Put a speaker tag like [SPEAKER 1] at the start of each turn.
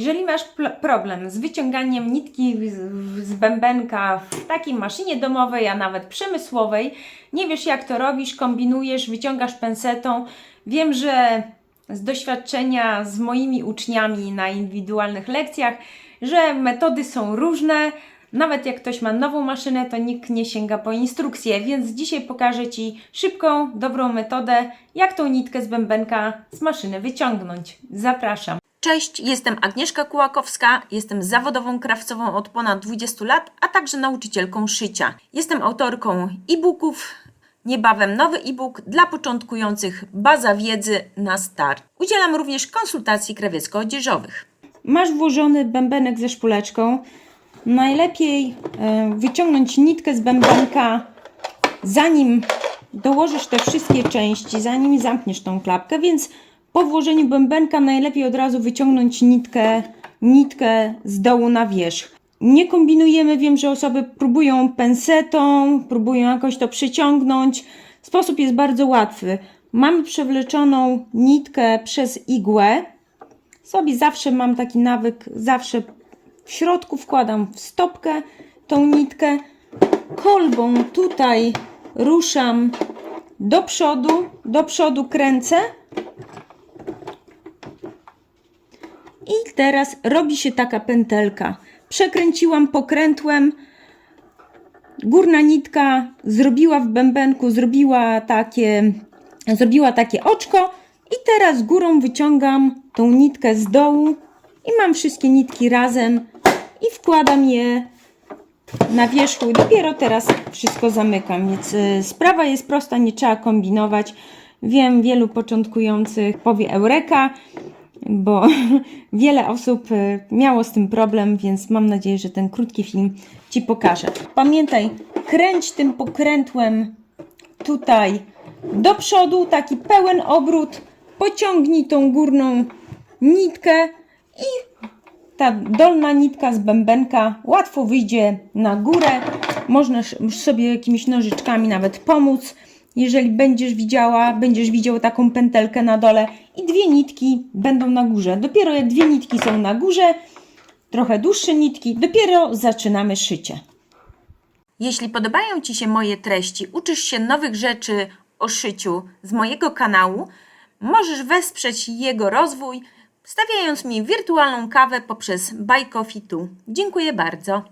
[SPEAKER 1] Jeżeli masz problem z wyciąganiem nitki z- z bębenka w takiej maszynie domowej, a nawet przemysłowej, nie wiesz jak to robisz, kombinujesz, wyciągasz pensetą, wiem, że z doświadczenia z moimi uczniami na indywidualnych lekcjach, że metody są różne. Nawet jak ktoś ma nową maszynę, to nikt nie sięga po instrukcję, więc dzisiaj pokażę Ci szybką, dobrą metodę, jak tą nitkę z bębenka z maszyny wyciągnąć. Zapraszam. Cześć, jestem Agnieszka Kułakowska, jestem zawodową krawcową od ponad 20 lat, a także nauczycielką szycia. Jestem autorką e-booków, niebawem nowy e-book dla początkujących Baza wiedzy na start. Udzielam również konsultacji krawiecko-odzieżowych. Masz włożony bębenek ze szpuleczką. Najlepiej e, wyciągnąć nitkę z bębenka, zanim dołożysz te wszystkie części, zanim zamkniesz tą klapkę, więc po włożeniu bębenka najlepiej od razu wyciągnąć nitkę, nitkę z dołu na wierzch. Nie kombinujemy, wiem, że osoby próbują pensetą, próbują jakoś to przyciągnąć. Sposób jest bardzo łatwy. Mamy przewleczoną nitkę przez igłę. Sobie zawsze mam taki nawyk, zawsze w środku wkładam w stopkę tą nitkę. Kolbą tutaj ruszam do przodu, do przodu kręcę. I teraz robi się taka pętelka. Przekręciłam pokrętłem. Górna nitka zrobiła w bębenku, zrobiła takie, zrobiła takie oczko. I teraz górą wyciągam tą nitkę z dołu i mam wszystkie nitki razem i wkładam je na wierzchu. Dopiero teraz wszystko zamykam, więc y, sprawa jest prosta, nie trzeba kombinować. Wiem, wielu początkujących powie Eureka, bo wiele osób y, miało z tym problem, więc mam nadzieję, że ten krótki film Ci pokaże. Pamiętaj, kręć tym pokrętłem tutaj do przodu, taki pełen obrót, pociągnij tą górną nitkę i ta dolna nitka z bębenka łatwo wyjdzie na górę. Można sobie jakimiś nożyczkami nawet pomóc. Jeżeli będziesz widziała, będziesz widział taką pętelkę na dole i dwie nitki będą na górze. Dopiero jak dwie nitki są na górze, trochę dłuższe nitki, dopiero zaczynamy szycie. Jeśli podobają Ci się moje treści, uczysz się nowych rzeczy o szyciu z mojego kanału, możesz wesprzeć jego rozwój, stawiając mi wirtualną kawę poprzez Buy. Dziękuję bardzo.